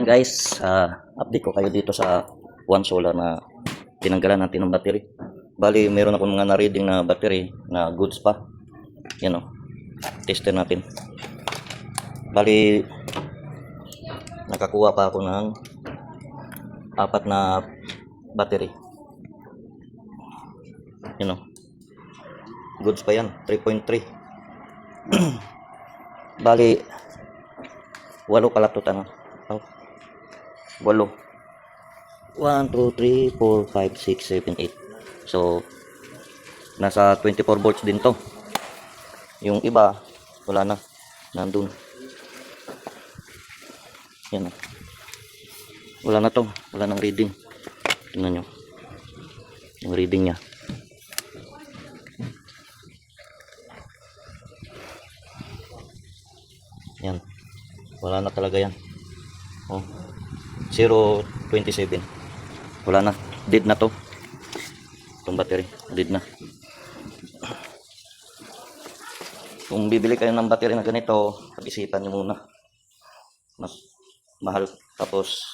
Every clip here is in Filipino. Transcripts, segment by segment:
Guys, ah, update ko kayo dito sa One Solar na tinanggalan natin ng battery. Bali, meron akong mga na-reading na battery na goods pa. Yan o. Tester natin. Bali, nakakuha pa ako ng apat na battery. Yan o. Goods pa yan. 3.3. Bali, walo tanong. Oh. Walo. 1, 2, 3, 4, 5, 6, 7, 8. So, nasa 24 volts din to. Yung iba, wala na. Nandun. Yan o. Wala na to. Wala nang reading. Tingnan nyo. Yung reading niya. Yan. Wala na talaga yan. Oh. 0.27. Wala na. Dead na to. Itong battery. Dead na. Kung bibili kayo ng battery na ganito, pag-isipan nyo muna. Mas mahal. Tapos,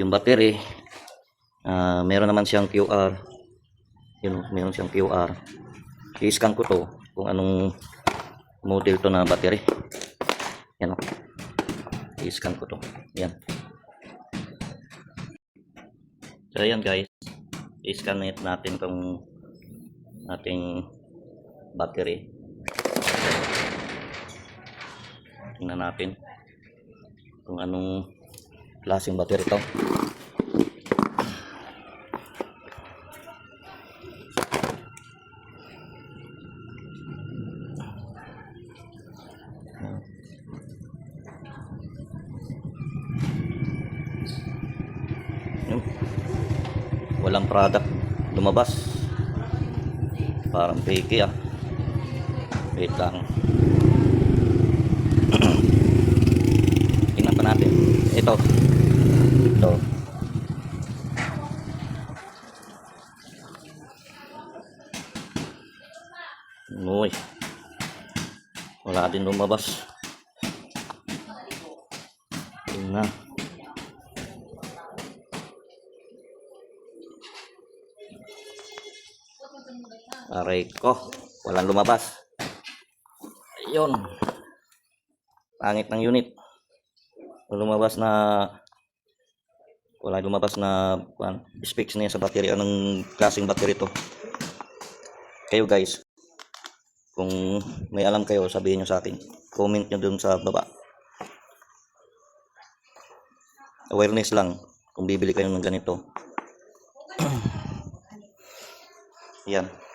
yung battery, ah meron naman siyang QR. Yun, meron siyang QR. I-scan ko to kung anong model to na battery. Yan o. I-scan ko to. Yan. So, ayan guys. I-scan natin kung ating battery. Tingnan natin kung anong klaseng battery to. Yun. Walang product lumabas. Parang fake ah. Wait lang. Tingnan pa natin. Ito. Ito. Uy. Wala din lumabas. Tingnan. Aray ko. Walang lumabas. Ayun. Pangit ng unit. Lumabas na wala lumabas na kuwan, specs niya sa battery. Anong klaseng battery to? Kayo guys, kung may alam kayo, sabihin nyo sa akin. Comment nyo dun sa baba. Awareness lang kung bibili kayo ng ganito. Yan.